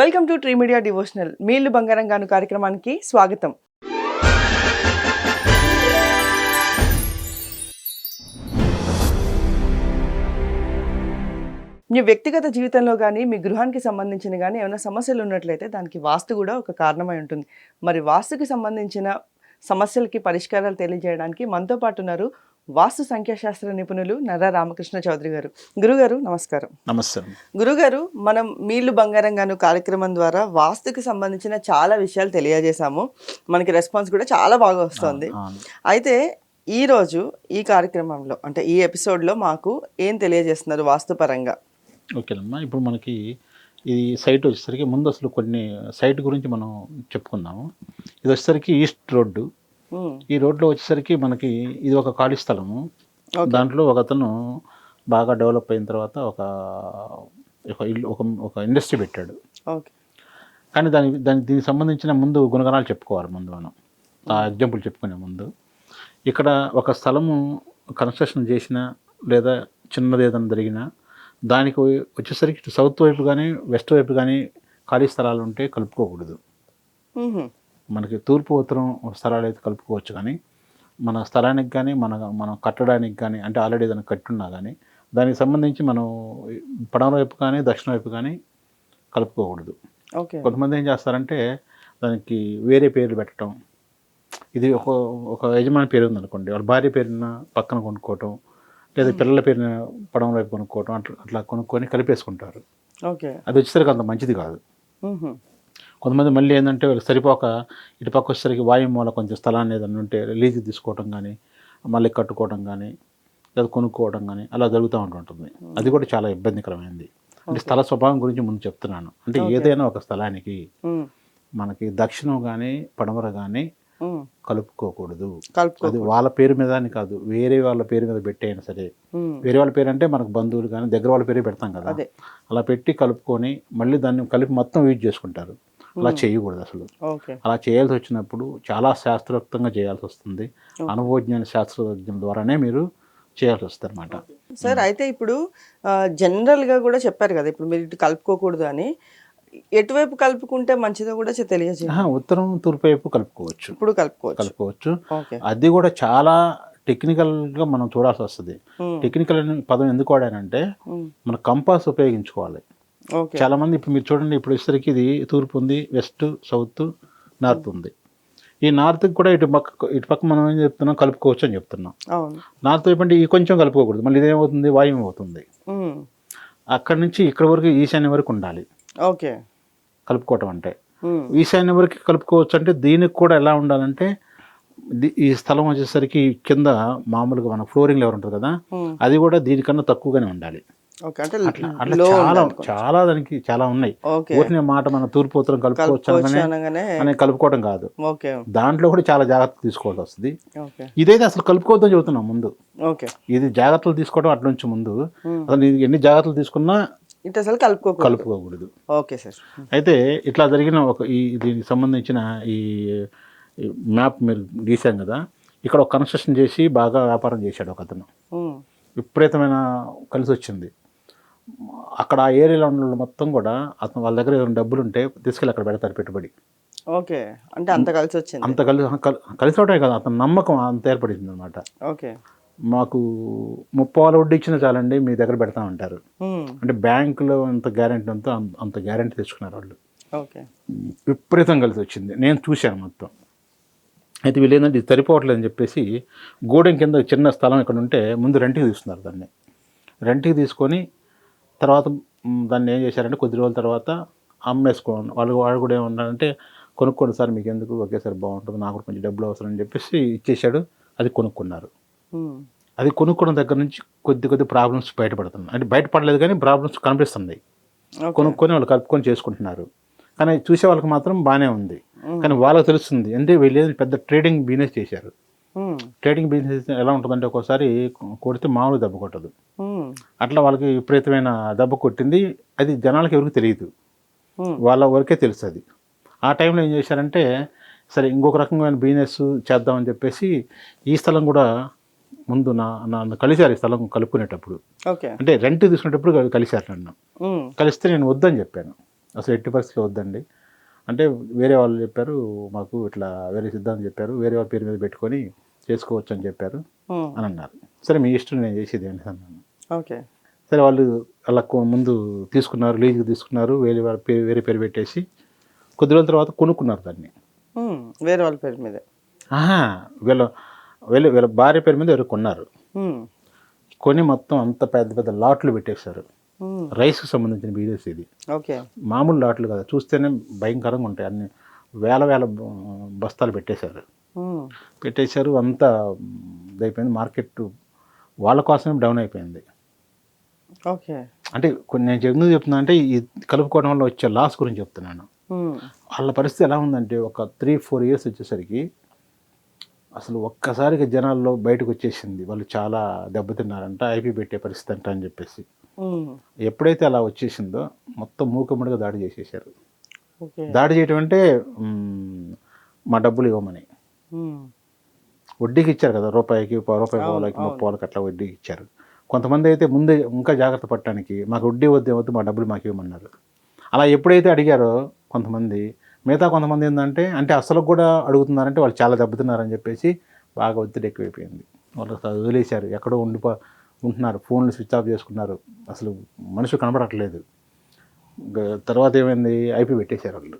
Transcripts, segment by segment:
Welcome to tree media devotional. మీళ్ళు బంగారం గాను కార్యక్రమానికి స్వాగతం. మీ వ్యక్తిగత జీవితంలో కానీ మీ గృహానికి సంబంధించిన కానీ ఏమైనా సమస్యలు ఉన్నట్లయితే దానికి వాస్తు కూడా ఒక కారణమై ఉంటుంది. మరి వాస్తుకి సంబంధించిన సమస్యలకి పరిష్కారాలు తెలియజేయడానికి మనతో పాటు ఉన్నారు వాస్తు సంఖ్యాశాస్త్ర నిపుణులు నర్రా రామకృష్ణ చౌదరి గారు. గురుగారు నమస్కారం. నమస్తే గురుగారు మనం మీళ్ళు బంగారం గాను కార్యక్రమం ద్వారా వాస్తుకి సంబంధించిన చాలా విషయాలు తెలియజేశాము. మనకి రెస్పాన్స్ కూడా చాలా బాగా వస్తుంది. అయితే ఈ రోజు ఈ కార్యక్రమంలో అంటే ఈ ఎపిసోడ్లో మాకు ఏం తెలియజేస్తున్నారు వాస్తుపరంగా ఓకేనమ్మా ఇప్పుడు మనకి ఈ సైట్ వచ్చేసరికి ముందు అసలు కొన్ని సైట్ గురించి మనం చెప్పుకుందాము. ఇది వచ్చేసరికి ఈస్ట్ రోడ్డు. ఈ రోడ్లో వచ్చేసరికి మనకి ఇది ఒక ఖాళీ స్థలము. దాంట్లో ఒక అతను బాగా డెవలప్ అయిన తర్వాత ఒక ఒక ఇల్లు ఒక ఒక ఇండస్ట్రీ పెట్టాడు. కానీ దాని దానికి దీనికి సంబంధించిన ముందు గుణగణాలు చెప్పుకోవాలి ముందు మనం. ఆ ఎగ్జాంపుల్ చెప్పుకునే ముందు. ఇక్కడ ఒక స్థలము కన్స్ట్రక్షన్ చేసిన లేదా చిన్నది ఏదైనా జరిగినా దానికి వచ్చేసరికి సౌత్ వైపు కానీ వెస్ట్ వైపు కానీ ఖాళీ స్థలాలు ఉంటే కలుపుకోకూడదు. ఉహు, మనకి తూర్పు ఉత్తరం స్థలాలు అయితే కలుపుకోవచ్చు కానీ మన స్థలానికి కానీ మన మనం కట్టడానికి కానీ అంటే ఆల్రెడీ ఏదైనా కట్టున్నా కానీ దానికి సంబంధించి మనం పడమర వైపు కానీ దక్షిణ వైపు కానీ కలుపుకోకూడదు. ఓకే. కొంతమంది ఏం చేస్తారంటే దానికి వేరే పేర్లు పెట్టడం. ఇది ఒక ఒక యజమాని పేరు ఉందనుకోండి వాళ్ళ భార్య పేరున పక్కన కొనుక్కోవటం లేదా పిల్లల పేరున పడమ వైపు కొనుక్కోవటం అట్లా అట్లా కొనుక్కొని కలిపేసుకుంటారు. ఓకే. అది వచ్చేసరికి అంత మంచిది కాదు. కొంతమంది మళ్ళీ ఏంటంటే వాళ్ళకి సరిపోక ఇటు పక్క వచ్చేసరికి వాయు మూల కొంచెం స్థలాన్ని ఏదైనా ఉంటే లీజ్ తీసుకోవడం కానీ మళ్ళీ కట్టుకోవడం కానీ లేదా కొనుక్కోవడం కానీ అలా జరుగుతూ ఉంటుంటుంది. అది కూడా చాలా ఇబ్బందికరమైంది. అంటే స్థల స్వభావం గురించి ముందు చెప్తున్నాను. అంటే ఏదైనా ఒక స్థలానికి మనకి దక్షిణం కానీ పడమర కానీ కలుపుకోకూడదు. కలుపుకో అది వాళ్ళ పేరు మీద అని కాదు వేరే వాళ్ళ పేరు మీద పెట్టైనా సరే. వేరే వాళ్ళ పేరు అంటే మనకు బంధువులు కానీ దగ్గర వాళ్ళ పేరే పెడతాం కదా. అదే. అలా పెట్టి కలుపుకొని మళ్ళీ దాన్ని కలిపి మొత్తం యూజ్ చేసుకుంటారు. అలా చేయకూడదు అసలు. అలా చేయాల్సి వచ్చినప్పుడు చాలా శాస్త్రోక్తంగా చేయాల్సి వస్తుంది. అనుభవజ్ఞాన శాస్త్రజ్ఞుల ద్వారానే మీరు చేయాల్సి వస్తుంది అనమాట సార్ అయితే ఇప్పుడు ఆ, general గా కూడా చెప్పారు కదా ఇప్పుడు మీరు ఇటు కలుపుకోకూడదు అని. ఎటువైపు కలుపుకుంటే మంచిదో కూడా తెలియజేయండి. ఉత్తరం తూర్పు వైపు కలుపుకోవచ్చు. ఇప్పుడు కలుపుకోవచ్చు. కలుపుకోవచ్చు. అది కూడా చాలా టెక్నికల్గా మనం చూడాల్సి వస్తుంది. టెక్నికల్ అనే పదం ఎందుకు వాడానంటే మన కంపాస్ ఉపయోగించుకోవాలి. చాలా మంది ఇప్పుడు మీరు చూడండి ఇప్పుడు వచ్చేసరికి ఇది తూర్పు ఉంది వెస్ట్ సౌత్ నార్త్ ఉంది. ఈ నార్త్కి కూడా ఇటు పక్క ఇటు పక్క మనం ఏం చెప్తున్నాం? కలుపుకోవచ్చు అని చెప్తున్నాం. నార్త్ వైపు అంటే ఈ కొంచెం కలుపుకోకూడదు మళ్ళీ ఇదేమవుతుంది? వాయువు అవుతుంది. ఉమ్, అక్కడి నుంచి ఇక్కడ వరకు ఈశాన్య వరకు ఉండాలి. ఓకే. కలుపుకోవటం అంటే. ఉమ్, ఈశాన్య వరకు కలుపుకోవచ్చు అంటే దీనికి కూడా ఎలా ఉండాలంటే ఈ స్థలం వచ్చేసరికి కింద మామూలుగా మన ఫ్లోరింగ్ లెవెల్ ఉంటుంది కదా అది కూడా దీనికన్నా తక్కువగానే ఉండాలి. అట్లా చాలా. చాలా దానికి చాలా ఉన్నాయి. ఊరినే మాట మన తూర్పు ఉత్తరం కలుపుకోవచ్చు కలుపుకోవడం కాదు. దాంట్లో కూడా చాలా జాగ్రత్తలు తీసుకోవాల్సి వస్తుంది. ఇదైతే అసలు కలుపుకోవద్దని చెబుతున్నాం ముందు. ఇది జాగ్రత్తలు తీసుకోవడం అట్ల నుంచి ముందు. అసలు ఎన్ని జాగ్రత్తలు తీసుకున్నా ఇటు అసలు కలుపుకోకూడదు. కలుపుకోకూడదు. Okay sir. అయితే ఇట్లా జరిగిన ఒక ఈ దీనికి సంబంధించిన ఈ మ్యాప్ మీరు గీసాం కదా ఇక్కడ ఒక కన్స్ట్రక్షన్ చేసి బాగా వ్యాపారం చేశాడు ఒక అతను. విపరీతమైన కలిసి వచ్చింది అక్కడ ఆ ఏరియాలో ఉన్న వాళ్ళు మొత్తం కూడా అతను వాళ్ళ దగ్గర ఏమైనా డబ్బులు ఉంటే తీసుకెళ్ళి అక్కడ పెడతారు పెట్టుబడి. ఓకే. అంటే అంత కలిసి వచ్చింది. అంత కలిసి కల్- కలిసి రావడమే కదా అతని నమ్మకం అంత ఏర్పడింది అనమాట ఓకే. మాకు ముప్పాల వడ్డీ ఇచ్చినా చాలండి మీ దగ్గర పెడతామంటారు ఉమ్, అంటే బ్యాంకులో అంత గ్యారెంటీ అంతా అంత- అంత గ్యారెంటీ తెచ్చుకున్నారు వాళ్ళు. ఓకే. విపరీతం కలిసి వచ్చింది. నేను చూశాను మొత్తం. అయితే వీళ్ళు ఏంటంటే ఇది సరిపోవట్లేదు అని చెప్పేసి గోడెం కింద చిన్న స్థలం ఇక్కడ ఉంటే ముందు రెంట్కి తీసుకున్నారు దాన్ని. రెంట్కి తీసుకొని తర్వాత దాన్ని ఏం చేశారంటే కొద్ది రోజుల తర్వాత అమ్మేసుకోండి. వాళ్ళు వాళ్ళు కూడా ఏమన్నారంటే కొనుక్కోండి సార్ మీకు ఎందుకు ఒకేసారి బాగుంటుంది నాకు కూడా కొంచెం డబ్బులు అవసరం అని చెప్పేసి ఇచ్చేసాడు అది కొనుక్కున్నారు. అది కొనుక్కున్న దగ్గర నుంచి కొద్ది కొద్ది ప్రాబ్లమ్స్ బయటపడుతున్నాయి. అంటే బయటపడలేదు కానీ ప్రాబ్లమ్స్ కనిపిస్తున్నాయి. కొనుక్కొని వాళ్ళు కలుపుకొని చేసుకుంటున్నారు. కానీ చూసే వాళ్ళకి మాత్రం బాగానే ఉంది. కానీ వాళ్ళకి తెలుస్తుంది అంటే వీళ్ళు పెద్ద ట్రేడింగ్ బిజినెస్ చేశారు. ట్రేడింగ్ బిజినెస్ ఎలా ఉంటుందంటే ఒక్కోసారి కొడితే మామూలు దెబ్బ కొట్టదు. అట్లా వాళ్ళకి విపరీతమైన దెబ్బ కొట్టింది. అది జనాలకి ఎవరికి తెలియదు. వాళ్ళ వరకే తెలుస్తుంది ఆ టైంలో ఏం చేశారంటే సరే ఇంకొక రకమైన బిజినెస్ చేద్దామని చెప్పేసి ఈ స్థలం కూడా ముందు నా నన్ను కలిశారు ఈ స్థలం కలుపుకునేటప్పుడు. అంటే రెంట్ తీసుకునేటప్పుడు కలి- కలిశారు నన్ను. కలిస్తే నేను వద్దని చెప్పాను. అసలు ఎట్టి పరిస్థితుల్లో వద్దండి. అంటే వేరే వాళ్ళు చెప్పారు మాకు ఇట్లా వేరే సిద్ధాంతం చెప్పారు వేరే వాళ్ళ పేరు మీద పెట్టుకొని చేసుకోవచ్చు అని చెప్పారు అని అన్నారు. సరే మీ ఇష్టం నేను చేసేది ఏంటి అన్నాను ఓకే. సరే వాళ్ళు అలా ముందు తీసుకున్నారు లీజుకి తీసుకున్నారు వేరే వాళ్ళ పేరు వేరే పేరు పెట్టేసి కొద్ది రోజుల తర్వాత కొనుక్కున్నారు దాన్ని. వేరే వాళ్ళ పేరు మీదే. ఆహా వీళ్ళ వీళ్ళ వీళ్ళ భార్య పేరు మీద ఎవరు కొన్నారు. కొని మొత్తం అంత పెద్ద పెద్ద లాట్లు పెట్టేశారు. రైస్కి సంబంధించిన బిజినెస్ ఇది. ఓకే మామూలు లాట్లు కదా. చూస్తేనే భయంకరంగా ఉంటాయి. అన్ని వేల వేల బస్తాలు పెట్టేశారు. ఉమ్, పెట్టేశారు. అంతా ఇదైపోయింది. మార్కెట్ వాళ్ళ కోసమే డౌన్ అయిపోయింది. ఓకే అంటే కొన్ని నేను ఎందుకు చెప్తున్నా అంటే ఈ కలుపుకోవడం వల్ల వచ్చే లాస్ గురించి చెప్తున్నాను. ఉమ్, వాళ్ళ పరిస్థితి ఎలా ఉందంటే ఒక త్రీ ఫోర్ ఇయర్స్ వచ్చేసరికి అసలు ఒక్కసారిగా జనాల్లో బయటకు వచ్చేసింది వాళ్ళు చాలా దెబ్బతిన్నారంట ఐపీ పెట్టే పరిస్థితి అంట అని చెప్పేసి. ఎప్పుడైతే అలా వచ్చేసిందో మొత్తం మూకమ్మడిగా దాడి చేసేసారు దాడి చేయటం అంటే మ్, డబ్బులు ఇవ్వమని. వడ్డీకి ఇచ్చారు కదా రూపాయికి రూపాయి పావులకి. ముప్పై వాళ్ళకి అట్లా వడ్డీకి ఇచ్చారు. కొంతమంది అయితే ముందే ఇంకా జాగ్రత్త పట్టడానికి మాకు వడ్డీ వద్దు వద్దు మా డబ్బులు మాకు ఇవ్వమన్నారు. అలా ఎప్పుడైతే అడిగారో కొంతమంది మిగతా కొంతమంది ఏంటంటే అంటే అసలు కూడా అడుగుతున్నారంటే వాళ్ళు చాలా దెబ్బతిన్నారని చెప్పేసి బాగా ఒత్తిడి ఎక్కువైపోయింది. వాళ్ళు వదిలేశారు. ఎక్కడో ఉండిపో ఉంటున్నారు. ఫోన్లు స్విచ్ ఆఫ్ చేసుకున్నారు అసలు మనుషులు కనబడట్లేదు. తర్వాత ఏమైంది? ఐపీ పెట్టేశారు వాళ్ళు.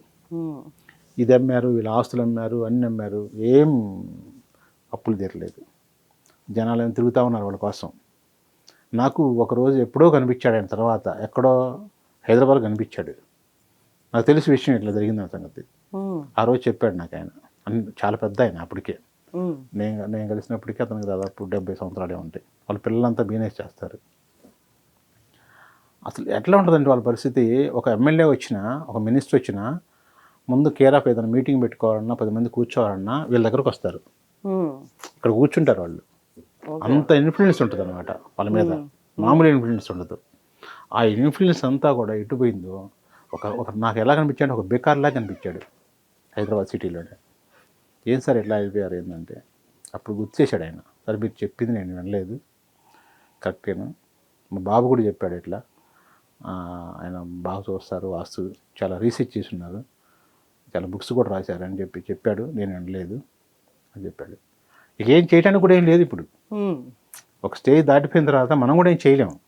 ఇది అమ్మారు వీళ్ళ ఆస్తులు అమ్మారు అన్ని అమ్మారు. ఏం అప్పులు తీరలేదు. జనాలు ఏం తిరుగుతూ ఉన్నారు వాళ్ళ కోసం. నాకు ఒకరోజు ఎప్పుడో కనిపించాడు ఆయన తర్వాత. ఎక్కడో హైదరాబాద్ కనిపించాడు. నాకు తెలిసి విషయం ఇట్లా జరిగింది సంగతి. ఆ రోజు చెప్పాడు నాకు ఆయన. చాలా పెద్ద ఆయన అప్పటికే. నేను నేను కలిసినప్పటికీ అతనికి దాదాపు డెబ్బై సంవత్సరాలే ఉంటాయి. వాళ్ళ పిల్లలంతా బిజినెస్ చేస్తారు. అసలు ఎట్లా ఉంటుందంటే వాళ్ళ పరిస్థితి? ఒక ఎమ్మెల్యే వచ్చినా ఒక మినిస్టర్ వచ్చినా ముందు కేర్ ఆఫ్ ఏదైనా మీటింగ్ పెట్టుకోవాలన్నా పది మంది కూర్చోవాలన్నా వీళ్ళ దగ్గరకు వస్తారు. ఇక్కడ కూర్చుంటారు వాళ్ళు. అంత ఇన్ఫ్లుయెన్స్ ఉంటుంది అనమాట వాళ్ళ మీద. మామూలు ఇన్ఫ్లుయెన్స్ ఉండదు. ఆ ఇన్ఫ్లుయెన్స్ అంతా కూడా ఎటు పోయిందో ఒక ఒక నాకు ఎలా కనిపించాడు? ఒక బేకార్లా కనిపించాడు హైదరాబాద్ సిటీలోనే. ఏం సార్ ఎట్లా అయిపోయారు? ఏంటంటే అప్పుడు గుర్తు చేశాడు ఆయన. సరే మీరు చెప్పింది నేను వినలేదు. కరెక్టేనా మా బాబు కూడా చెప్పాడు ఇట్లా. ఆయన బాగా చూస్తారు వాస్తు చాలా రీసెర్చ్ చేసి ఉన్నారు చాలా బుక్స్ కూడా రాశారు అని చెప్పి చెప్పాడు. నేను వినలేదు. అని చెప్పాడు. ఇక ఏం చేయడానికి కూడా ఏం లేదు ఇప్పుడు. ఒక స్టేజ్ దాటిపోయిన తర్వాత మనం కూడా ఏం చేయలేము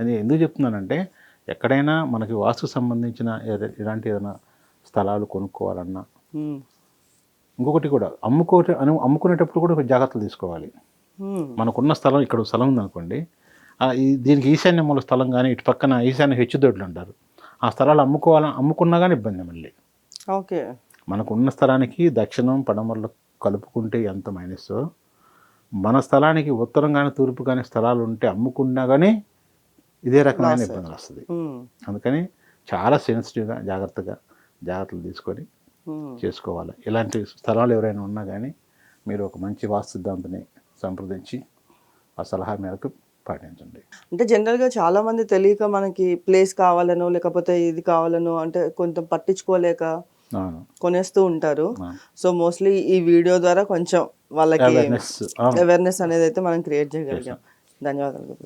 అది ఎందుకు చెప్తున్నానంటే ఎక్కడైనా మనకి వాస్తుకు సంబంధించిన ఇలాంటి ఏదైనా స్థలాలు కొనుక్కోవాలన్నా ఇంకొకటి కూడా అమ్ముకో అను అమ్ముకునేటప్పుడు కూడా జాగ్రత్తలు తీసుకోవాలి. మనకున్న స్థలం ఇక్కడ స్థలం ఉందనుకోండి దీనికి ఈశాన్య మూల స్థలం కానీ ఇటు పక్కన ఈశాన్య హెచ్చుదొడ్లు అంటారు ఆ స్థలాలు అమ్ముకోవాలని అమ్ముకున్నా కానీ ఇబ్బంది మళ్ళీ. ఓకే. మనకు ఉన్న స్థలానికి దక్షిణం పడమరలు కలుపుకుంటే ఎంత మైనస్ మన స్థలానికి ఉత్తరం కానీ తూర్పు కానీ స్థలాలు ఉంటే అమ్ముకున్నా కానీ ఇదే రకమైన. ఇబ్బందులు వస్తుంది. అందుకని చాలా సెన్సిటివ్గా జాగ్రత్తగా జాగ్రత్తలు తీసుకొని చేసుకోవాలి. ఇలాంటి స్థలాలు ఎవరైనా ఉన్నా కానీ మీరు ఒక మంచి వాస్తు సిద్ధాంతిని సంప్రదించి ఆ సలహా మేరకు పాటించండి. అంటే జనరల్గా చాలా మంది తెలియక మనకి ప్లేస్ కావాలనో లేకపోతే ఇది కావాలనో అంటే కొంచెం పట్టించుకోలేక కొనేస్తూ ఉంటారు. సో మోస్ట్లీ ఈ వీడియో ద్వారా కొంచెం వాళ్ళకి అవేర్నెస్ అనేది అయితే మనం క్రియేట్ చేయగలిగాం. ధన్యవాదాలు.